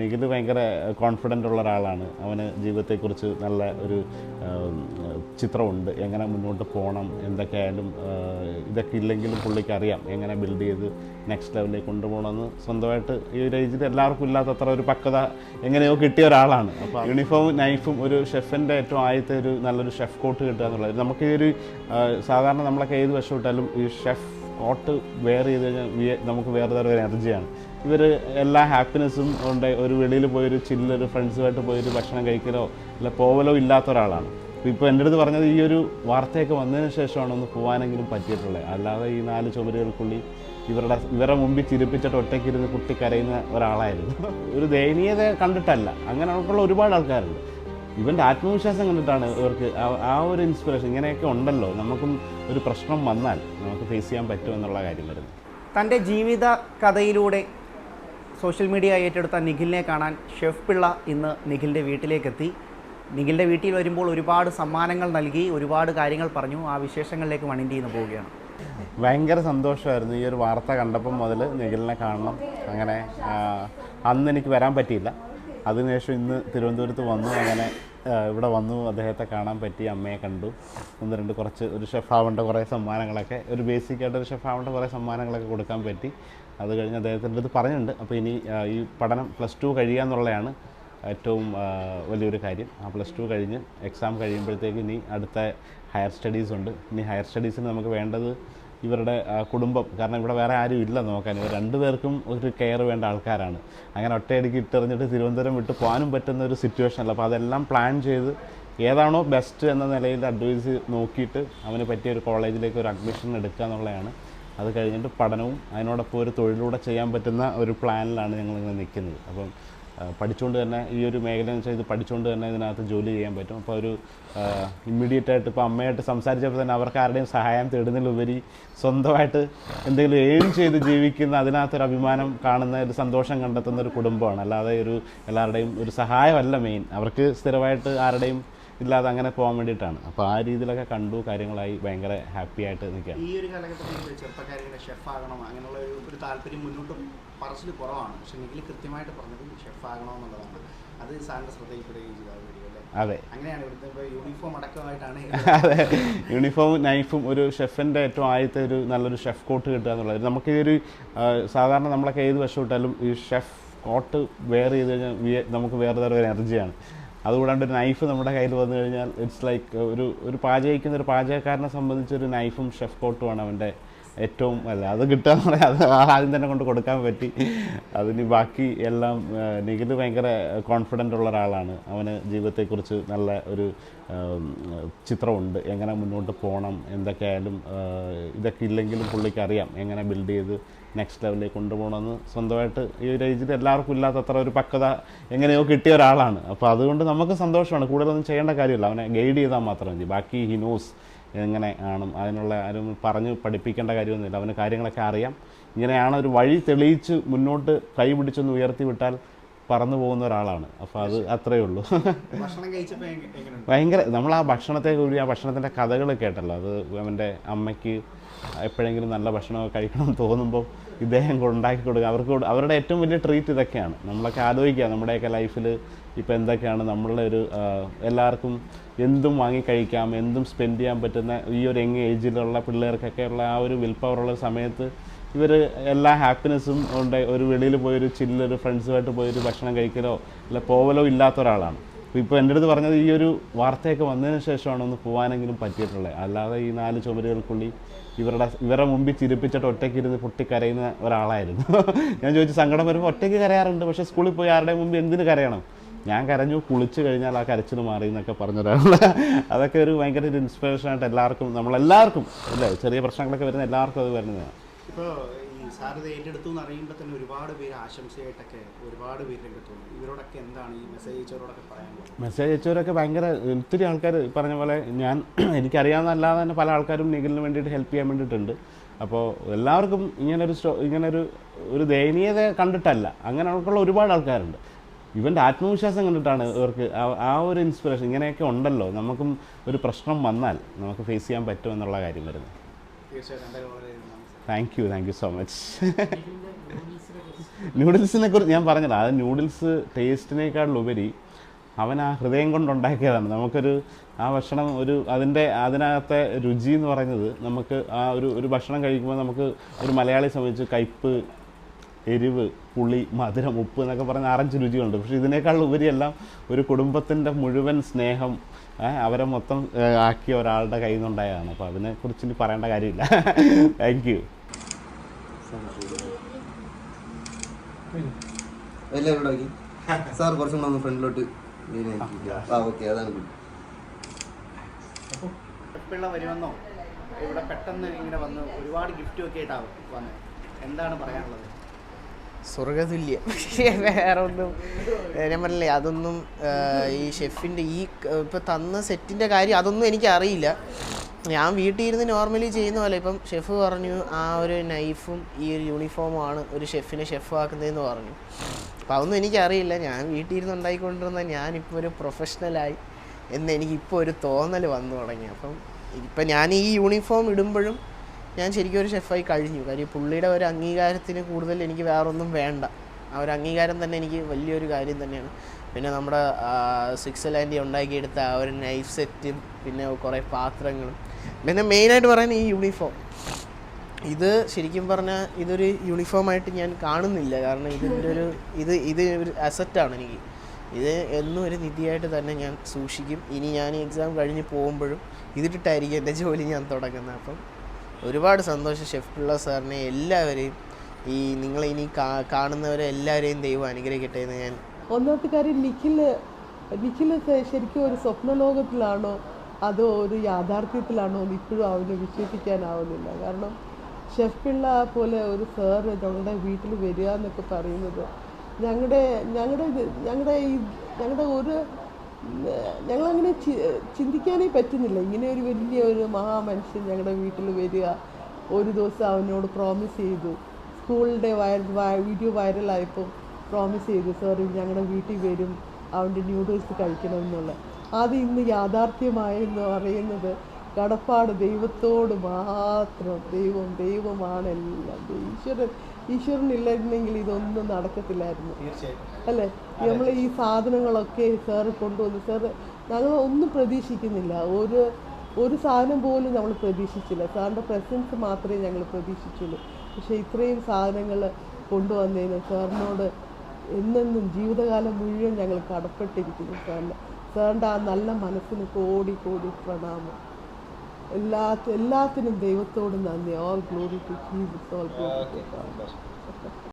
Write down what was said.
നിഖിൽ ഭയങ്കര കോൺഫിഡന്റ് ഉള്ള ഒരാളാണ്. അവന് ജീവിതത്തെക്കുറിച്ച് നല്ല ഒരു ചിത്രമുണ്ട്. എങ്ങനെ മുന്നോട്ട് പോകണം എന്തൊക്കെയായാലും ഇതൊക്കെ ഇല്ലെങ്കിലും പുള്ളിക്ക് അറിയാം എങ്ങനെ ബിൽഡ് ചെയ്ത് നെക്സ്റ്റ് ലെവലിലേക്ക് കൊണ്ടുപോകണമെന്ന്. സ്വന്തമായിട്ട് ഈ ഒരു ഏജിൽ എല്ലാവർക്കും ഇല്ലാത്തത്ര ഒരു പക്വത എങ്ങനെയോ കിട്ടിയ ഒരാളാണ്. അപ്പോൾ യൂണിഫോം നൈഫും ഒരു ഷെഫിന്റെ ഏറ്റവും ആദ്യത്തെ ഒരു നല്ലൊരു ഷെഫ് കോട്ട് കിട്ടുക എന്നുള്ളത്. നമുക്ക് ഈ ഒരു സാധാരണ നമ്മളൊക്കെ ഏത് വശം ഇട്ടാലും ഈ ഷെഫ് കോട്ട് വെയർ ചെയ്ത് കഴിഞ്ഞാൽ നമുക്ക് വേറെ തരം ഒരു എനർജിയാണ് ഇവർ എല്ലാ ഹാപ്പിനെസ്സും ഉണ്ട് ഒരു വെളിയിൽ പോയൊരു ചില്ലൊരു ഫ്രണ്ട്സുമായിട്ട് പോയൊരു ഭക്ഷണം കഴിക്കലോ അല്ല പോവലോ ഇല്ലാത്ത ഒരാളാണ്. ഇപ്പോൾ എന്റെ അടുത്ത് പറഞ്ഞത് ഈ ഒരു വാർത്തയൊക്കെ വന്നതിന് ശേഷമാണ് ഒന്ന് പോകാനെങ്കിലും പറ്റിയിട്ടുള്ളത് അല്ലാതെ ഈ നാല് ചുമരുകൾക്കുള്ളിൽ ഇവരുടെ ഇവരുടെ മുമ്പിൽ ചിരിപ്പിച്ചിട്ട് ഒറ്റയ്ക്കിരുന്ന് കുട്ടി കരയുന്ന ഒരാളായിരുന്നു. ഒരു ദയനീയത കണ്ടിട്ടല്ല. അങ്ങനെ അവർക്കുള്ള ഒരുപാട് ആൾക്കാരുണ്ട്. ഇവന്റെ ആത്മവിശ്വാസം കണ്ടിട്ടാണ് ഇവർക്ക് ആ- ആ ഒരു ഇൻസ്പിറേഷൻ ഇങ്ങനെയൊക്കെ ഉണ്ടല്ലോ. നമുക്കും ഒരു പ്രശ്നം വന്നാൽ നമുക്ക് ഫേസ് ചെയ്യാൻ പറ്റുമെന്നുള്ള കാര്യം വരുന്നത്. തന്റെ ജീവിത കഥയിലൂടെ സോഷ്യൽ മീഡിയ ഏറ്റെടുത്ത നിഖിലിനെ കാണാൻ ഷെഫ് പിള്ള ഇന്ന് നിഖിലിന്റെ വീട്ടിലേക്കെത്തി. നിഖിലിന്റെ വീട്ടിൽ വരുമ്പോൾ ഒരുപാട് സമ്മാനങ്ങൾ നൽകി ഒരുപാട് കാര്യങ്ങൾ പറഞ്ഞു ആ വിശേഷങ്ങളിലേക്ക് വണിന്റെ ഇന്ന് പോവുകയാണ്. ഭയങ്കര സന്തോഷമായിരുന്നു. ഈ ഒരു വാർത്ത കണ്ടപ്പം മുതൽ നിഖിലിനെ കാണണം. അങ്ങനെ അന്ന് എനിക്ക് വരാൻ പറ്റിയില്ല. അതിനുശേഷം ഇന്ന് തിരുവനന്തപുരത്ത് വന്നു. അങ്ങനെ ഇവിടെ വന്നു. അദ്ദേഹത്തെ കാണാൻ പറ്റി അമ്മയെ കണ്ടു. ഒന്ന് രണ്ട് കുറച്ച് ഒരു ഷെഫ് ആവേണ്ട കുറേ സമ്മാനങ്ങളൊക്കെ ഒരു ബേസിക്കായിട്ട് ഒരു ഷെഫ് ആവേണ്ട കുറേ സമ്മാനങ്ങളൊക്കെ കൊടുക്കാൻ പറ്റി. അത് കഴിഞ്ഞ് അദ്ദേഹത്തിന്റെ അടുത്ത് പറഞ്ഞിട്ടുണ്ട്. അപ്പോൾ ഇനി ഈ പഠനം പ്ലസ് ടു കഴിയുക എന്നുള്ളതാണ് ഏറ്റവും വലിയൊരു കാര്യം. ആ പ്ലസ് ടു കഴിഞ്ഞ് എക്സാം കഴിയുമ്പോഴത്തേക്ക് ഇനി അടുത്ത ഹയർ സ്റ്റഡീസ് ഉണ്ട്. ഇനി ഹയർ സ്റ്റഡീസിന് നമുക്ക് വേണ്ടത് ഇവരുടെ കുടുംബം. കാരണം ഇവിടെ വേറെ ആരും ഇല്ല നോക്കാൻ. ഇവർ രണ്ടുപേർക്കും ഒരു കെയർ വേണ്ട ആൾക്കാരാണ്. അങ്ങനെ ഒറ്റയടിക്ക് ഇട്ടെറിഞ്ഞിട്ട് തിരുവനന്തപുരം വിട്ട് പോകാനും പറ്റുന്ന ഒരു സിറ്റുവേഷൻ അല്ല. അപ്പോൾ അതെല്ലാം പ്ലാൻ ചെയ്ത് ഏതാണോ ബെസ്റ്റ് എന്ന നിലയിൽ അഡ്വൈസ് നോക്കിയിട്ട് അവന് പറ്റിയ ഒരു കോളേജിലേക്ക് ഒരു അഡ്മിഷൻ എടുക്കുക എന്നുള്ളതാണ് അത് കഴിഞ്ഞിട്ട് പഠനവും അതിനോടൊപ്പം ഒരു തൊഴിലൂടെ ചെയ്യാൻ പറ്റുന്ന ഒരു പ്ലാനിലാണ് ഞങ്ങൾ ഇങ്ങനെ നിൽക്കുന്നത്. അപ്പം പഠിച്ചുകൊണ്ട് തന്നെ ഈ ഒരു മേഖല എന്ന് വെച്ചാൽ ഇത് പഠിച്ചുകൊണ്ട് തന്നെ ഇതിനകത്ത് ജോലി ചെയ്യാൻ പറ്റും. അപ്പോൾ ഒരു ഇമ്മീഡിയറ്റ് ആയിട്ട് ഇപ്പോൾ അമ്മയായിട്ട് സംസാരിച്ചപ്പോൾ തന്നെ അവർക്ക് ആരുടെയും സഹായം തേടുന്നതിലുപരി സ്വന്തമായിട്ട് എന്തെങ്കിലും എയിം ചെയ്ത് ജീവിക്കുന്ന അതിനകത്തൊരു അഭിമാനം കാണുന്ന ഒരു സന്തോഷം കണ്ടെത്തുന്ന ഒരു കുടുംബമാണ്. അല്ലാതെ ഒരു എല്ലാവരുടെയും ഒരു സഹായമല്ല മെയിൻ അവർക്ക് സ്ഥിരമായിട്ട് ആരുടെയും ഇല്ലാതെ അങ്ങനെ പോകാൻ വേണ്ടിയിട്ടാണ്. അപ്പോൾ ആ രീതിയിലൊക്കെ കണ്ടു കാര്യങ്ങളായി ഭയങ്കര ഹാപ്പി ആയിട്ട് നിൽക്കുക ഈ ഒരു കാലഘട്ടത്തിൽ ചെറുപ്പക്കാരിങ്ങനെ ഷെഫ് ആകണം അങ്ങനെയുള്ള ഒരു ഒരു താല്പര്യം മുന്നോട്ട് പറച്ചിൽ കുറവാണ്. പക്ഷെ നിങ്ങൾ കൃത്യമായിട്ട് പറഞ്ഞത് ഷെഫ് ആകണമെന്നുള്ളതാണ് അത് സാറിന്റെ ശ്രദ്ധയിൽപ്പെടുകയും ചെയ്തു അതെ അതെ. അങ്ങനെയാണ് ഇവിടുത്തെ ഇപ്പോൾ യൂണിഫോം അടക്കമായിട്ടാണ് അതെ. യൂണിഫോം നൈഫും ഒരു ഷെഫിന്റെ ഏറ്റവും ആദ്യത്തെ ഒരു നല്ലൊരു ഷെഫ് കോട്ട് കിട്ടുക എന്നുള്ളത്. നമുക്ക് ഈ ഒരു സാധാരണ നമ്മളൊക്കെ ഏത് വശം ഇട്ടാലും ഈ ഷെഫ് കോട്ട് വെയർ ചെയ്ത് കഴിഞ്ഞാൽ നമുക്ക് വേറെ തരം ഒരു എനർജിയാണ് അതുകൂടാണ്ട് ഒരു നൈഫ് നമ്മുടെ കയ്യിൽ വന്നു കഴിഞ്ഞാൽ ഇറ്റ്സ് ലൈക്ക് ഒരു ഒരു പാചകിക്കുന്ന ഒരു പാചകക്കാരനെ സംബന്ധിച്ച് ഒരു നൈഫും ഷെഫ് കോട്ടുമാണ് അവന്റെ ഏറ്റവും അല്ല അത് കിട്ടുക എന്ന് പറയാം അത് ആദ്യം തന്നെ കൊണ്ട് കൊടുക്കാൻ പറ്റി. അതിന് ബാക്കി എല്ലാം നിഖിൽ ഭയങ്കര കോൺഫിഡന്റ് ഉള്ള ഒരാളാണ്. അവന് ജീവിതത്തെക്കുറിച്ച് നല്ല ഒരു ചിത്രമുണ്ട്. എങ്ങനെ മുന്നോട്ട് പോകണം എന്തൊക്കെയായാലും ഇതൊക്കെ ഇല്ലെങ്കിലും പുള്ളിക്ക് അറിയാം. എങ്ങനെ ബിൽഡ് ചെയ്ത് നെക്സ്റ്റ് ലെവലിലേക്ക് കൊണ്ടുപോകണമെന്ന് സ്വന്തമായിട്ട് ഈ ഒരു ഏജിൽ എല്ലാവർക്കും ഇല്ലാത്തത്ര ഒരു പക്വത എങ്ങനെയോ കിട്ടിയ ഒരാളാണ്. അപ്പോൾ അതുകൊണ്ട് നമുക്ക് സന്തോഷമാണ്. കൂടുതലൊന്നും ചെയ്യേണ്ട കാര്യമില്ല. അവനെ ഗൈഡ് ചെയ്താൽ മാത്രം മതി. ബാക്കി ഹി നോസ് എങ്ങനെ ആണ്. അതിനുള്ള ആരും പറഞ്ഞ് പഠിപ്പിക്കേണ്ട കാര്യമൊന്നുമില്ല. അവന് കാര്യങ്ങളൊക്കെ അറിയാം. ഇങ്ങനെയാണ് ഒരു വഴി തെളിയിച്ച് മുന്നോട്ട് കൈ പിടിച്ചൊന്ന് ഉയർത്തി വിട്ടാൽ പറന്നു പോകുന്ന ഒരാളാണ്. അപ്പോൾ അത് അത്രയേ ഉള്ളൂ. ഭയങ്കര നമ്മൾ ആ ഭക്ഷണത്തെ കൂടി ആ ഭക്ഷണത്തിന്റെ കഥകൾ കേട്ടല്ലോ. അത് അവന്റെ അമ്മയ്ക്ക് എപ്പോഴെങ്കിലും നല്ല ഭക്ഷണം കഴിക്കണം എന്ന് തോന്നുമ്പോൾ ഇദ്ദേഹം ഉണ്ടാക്കി കൊടുക്കുക. അവർക്ക് അവരുടെ ഏറ്റവും വലിയ ട്രീറ്റ് ഇതൊക്കെയാണ്. നമ്മളൊക്കെ ആലോചിക്കുക നമ്മുടെയൊക്കെ ലൈഫിൽ ഇപ്പോൾ എന്തൊക്കെയാണ് നമ്മളുടെ ഒരു എല്ലാവർക്കും എന്തും വാങ്ങി കഴിക്കാം എന്തും സ്പെൻഡ് ചെയ്യാൻ പറ്റുന്ന ഈ ഒരു യങ് ഏജിലുള്ള പിള്ളേർക്കൊക്കെ ഉള്ള ആ ഒരു വിൽ പവറുള്ള സമയത്ത് ഇവർ എല്ലാ ഹാപ്പിനെസ്സും ഉണ്ട് ഒരു വെളിയിൽ പോയൊരു ചില്ലൊരു ഫ്രണ്ട്സുമായിട്ട് പോയൊരു ഭക്ഷണം കഴിക്കലോ അല്ല പോവലോ ഇല്ലാത്ത ഒരാളാണ്. ഇപ്പോൾ എന്റെ അടുത്ത് പറഞ്ഞത് ഈ ഒരു വാർത്തയൊക്കെ വന്നതിന് ശേഷമാണ് ഒന്ന് പോകാനെങ്കിലും പറ്റിയിട്ടുള്ളത്. അല്ലാതെ ഈ നാല് ചുമരുകൾക്കുള്ളിൽ ഇവരുടെ ഇവരുടെ മുമ്പിൽ ചിരിപ്പിച്ചിട്ട് ഒറ്റയ്ക്കിരുന്ന് പൊട്ടി കരയുന്ന ഒരാളായിരുന്നു. ഞാൻ ചോദിച്ചു സങ്കടം വരുമ്പോൾ ഒറ്റയ്ക്ക് കരയാറുണ്ട് പക്ഷേ സ്കൂളിൽ പോയി ആരുടെ മുമ്പ് എന്തിന് കരയണം? ഞാൻ കരഞ്ഞു കുളിച്ച് കഴിഞ്ഞാൽ ആ കരച്ചിൽ മാറി എന്നൊക്കെ പറഞ്ഞൊരാൾ. അതൊക്കെ ഒരു ഭയങ്കര ഒരു ഇൻസ്പിറേഷൻ ആയിട്ട് എല്ലാവർക്കും നമ്മളെല്ലാവർക്കും അല്ലേ? ചെറിയ പ്രശ്നങ്ങളൊക്കെ വരുന്ന എല്ലാവർക്കും അത് വരുന്നതാണ്. ഇപ്പോൾ ഈ സാറിത് ഏറ്റെടുത്തു എന്ന് അറിയുമ്പോൾ തന്നെ ഒരുപാട് പേര് ആശംസയായിട്ടൊക്കെ ഒരുപാട് പേര് രംഗത്ത് വന്നു. ഇവരോടൊക്കെ എന്താണ് ഈ മെസ്സേജ് അയച്ചവരോടൊക്കെ പറയാനുള്ളത് മെസ്സേജ് അയച്ചവരൊക്കെ ഭയങ്കര ഒത്തിരി ആൾക്കാർ പറഞ്ഞ പോലെ ഞാൻ എനിക്കറിയാവുന്നല്ലാതെ തന്നെ പല ആൾക്കാരും നിഖിലിന് വേണ്ടിയിട്ട് ഹെൽപ്പ് ചെയ്യാൻ വേണ്ടിയിട്ടുണ്ട്. അപ്പോൾ എല്ലാവർക്കും ഇങ്ങനൊരു സ്റ്റോ ഇങ്ങനൊരു ഒരു ദയനീയത കണ്ടിട്ടല്ല. അങ്ങനെയുള്ള ഒരുപാട് ആൾക്കാരുണ്ട്. ഇവന്റെ ആത്മവിശ്വാസം കണ്ടിട്ടാണ് ഇവർക്ക് ആ- ഒരു ഇൻസ്പിറേഷൻ ഇങ്ങനെയൊക്കെ ഉണ്ടല്ലോ. നമുക്കും ഒരു പ്രശ്നം വന്നാൽ നമുക്ക് ഫേസ് ചെയ്യാൻ പറ്റുമെന്നുള്ള കാര്യം വരുന്നത്. തീർച്ചയായിട്ടും. Thank you thank you so much നൂഡിൽസിനെ കുറിച്ച് ഞാൻ പറഞ്ഞില്ല അത് നൂഡിൽസ് ടേസ്റ്റിനേക്കാളുപരി അവൻ ആ ഹൃദയം കൊണ്ടുണ്ടാക്കിയതാണ്. നമുക്കൊരു ആ ഭക്ഷണം ഒരു അതിന്റെ അതിനകത്തെ രുചി എന്ന് പറയുന്നത് നമുക്ക് ആ ഒരു ഒരു ഭക്ഷണം കഴിക്കുമ്പോൾ നമുക്ക് ഒരു മലയാളി സംബന്ധിച്ച് കയ്പ്പ് എരിവ് പുളി മധുരം ഉപ്പ് എന്നൊക്കെ പറഞ്ഞ ആറഞ്ച് രുചികളുണ്ട്. പക്ഷേ ഇതിനേക്കാൾ ഉപരിയെല്ലാം ഒരു കുടുംബത്തിന്റെ മുഴുവൻ സ്നേഹം അവരെ മൊത്തം ആക്കിയ ഒരാളുടെ കയ്യിൽ നിന്നുണ്ടായതാണ്. അപ്പോൾ അതിനെക്കുറിച്ച് ഇനി പറയേണ്ട കാര്യമില്ല. താങ്ക് യു എല്ലാവരും സാർ കുറച്ചും കൂടെ ഒന്ന് ഫ്രണ്ടിലോട്ട് ആ ഓക്കെ അതാണ്. പിള്ള വരുമെന്നോ? ഇവിടെ പെട്ടെന്ന് ഇങ്ങനെ വന്ന് ഒരുപാട് ഗിഫ്റ്റും ഒക്കെ ആയിട്ടാവും വന്ന്. എന്താണ് പറയാനുള്ളത്? സ്വർഗതുല്യം വേറെ ഒന്നും ഞാൻ പറഞ്ഞില്ലേ അതൊന്നും ഈ ഷെഫിന്റെ ഈ ഇപ്പം തന്ന സെറ്റിന്റെ കാര്യം അതൊന്നും എനിക്ക് അറിയില്ല ഞാൻ വീട്ടിൽ ഇരുന്ന് നോർമലി ചെയ്യുന്ന പോലെ ഇപ്പം ഷെഫ് പറഞ്ഞു ആ ഒരു നൈഫും ഈ ഒരു യൂണിഫോമാണ് ഒരു ഷെഫിനെ ഷെഫ് ആക്കുന്നതെന്ന് പറഞ്ഞു. അപ്പം അതൊന്നും എനിക്കറിയില്ല. ഞാൻ വീട്ടിൽ ഇരുന്ന് ഉണ്ടായിക്കൊണ്ടിരുന്ന ഞാനിപ്പോൾ ഒരു പ്രൊഫഷണലായി എന്ന് എനിക്കിപ്പോൾ ഒരു തോന്നൽ വന്നു തുടങ്ങി. അപ്പം ഇപ്പം ഞാൻ ഈ യൂണിഫോം ഇടുമ്പോഴും ഞാൻ ശരിക്കും ഒരു ഷെഫായി കഴിഞ്ഞു. കാര്യം പുള്ളിയുടെ ഒരു അംഗീകാരത്തിന് കൂടുതൽ എനിക്ക് വേറൊന്നും വേണ്ട. ആ ഒരു അംഗീകാരം തന്നെ എനിക്ക് വലിയൊരു കാര്യം തന്നെയാണ്. പിന്നെ നമ്മുടെ സിക്സ് ലാൻഡി ഉണ്ടാക്കിയെടുത്ത ആ ഒരു നൈഫ് സെറ്റും പിന്നെ കുറേ പാത്രങ്ങളും. പിന്നെ മെയിനായിട്ട് പറയുന്നത് ഈ യൂണിഫോം ഇത് ശരിക്കും പറഞ്ഞാൽ ഇതൊരു യൂണിഫോമായിട്ട് ഞാൻ കാണുന്നില്ല. കാരണം ഇതിന്റെ ഒരു ഇത് ഇത് ഒരു അസറ്റാണ് എനിക്ക്. ഇത് എന്നും ഒരു നിധിയായിട്ട് തന്നെ ഞാൻ സൂക്ഷിക്കും. ഇനി ഞാൻ എക്സാം കഴിഞ്ഞ് പോകുമ്പോഴും ഇതിട്ടിട്ടായിരിക്കും എന്റെ ജോലി ഞാൻ തുടങ്ങുന്നത്. അപ്പം ഒരുപാട് സന്തോഷം ഷെഫ് പിള്ള സാറിനെ എല്ലാവരെയും. ഈ നിങ്ങൾ ഇനി കാണുന്നവരെ എല്ലാവരെയും ദൈവം അനുഗ്രഹിക്കട്ടെ എന്ന് ഞാൻ ഒന്നാമത്തെ കാര്യം നിഖിൽ നിഖിൽ ശരിക്കും ഒരു സ്വപ്നലോകത്തിലാണോ? അതോ ഒരു യാഥാർത്ഥ്യത്തിലാണോ എന്ന് ഇപ്പോഴും അവന് വിശ്വസിക്കാനാവുന്നില്ല. കാരണം ഷെഫ് പിള്ള പോലെ ഒരു സാറ് ഞങ്ങളുടെ വീട്ടിൽ വരിക എന്നൊക്കെ പറയുന്നത് ഞങ്ങളുടെ ഞങ്ങളുടെ ഞങ്ങളുടെ ഈ ഞങ്ങളുടെ ഒരു ഞങ്ങളങ്ങനെ ചിന്തിക്കാനേ പറ്റുന്നില്ല. ഇങ്ങനെ ഒരു വലിയ ഒരു മഹാമനുഷ്യൻ ഞങ്ങളുടെ വീട്ടിൽ വരിക ഒരു ദിവസം അവനോട് പ്രോമിസ് ചെയ്തു. സ്കൂളിന്റെ വൈറൽ വീഡിയോ വൈറലായപ്പോൾ പ്രോമിസ് ചെയ്തു സാർ ഞങ്ങളുടെ വീട്ടിൽ വരും അവന്റെ ന്യൂഡിൽസ് കഴിക്കണം എന്നുള്ള അത് ഇന്ന് യാഥാർത്ഥ്യമായെന്ന് പറയുന്നത് കടപ്പാട് ദൈവത്തോട് മാത്രം. ദൈവം ദൈവമാണ് എല്ലാം. ഈശ്വരൻ ഈശ്വരനില്ലായിരുന്നെങ്കിൽ ഇതൊന്നും നടക്കത്തില്ലായിരുന്നു. അല്ലേ? നമ്മൾ ഈ സാധനങ്ങളൊക്കെ സാറ് കൊണ്ടുവന്ന് സാറ് ഞങ്ങൾ ഒന്നും പ്രതീക്ഷിക്കുന്നില്ല. ഒരു ഒരു സാധനം പോലും നമ്മൾ പ്രതീക്ഷിച്ചില്ല. സാറിന്റെ പ്രസൻസ് മാത്രമേ ഞങ്ങൾ പ്രതീക്ഷിച്ചുള്ളൂ. പക്ഷേ ഇത്രയും സാധനങ്ങൾ കൊണ്ടുവന്നതിന് സാറിനോട് എന്നെന്നും ജീവിതകാലം മുഴുവൻ ഞങ്ങൾ കടപ്പെട്ടിരിക്കുന്നു സാറിന് സാറിന്റെ ആ നല്ല മനസ്സിന് കോടി കോടി പ്രണാമം. എല്ലാ എല്ലാത്തിനും ദൈവത്തോട് നന്ദി. All glory to Jesus all glory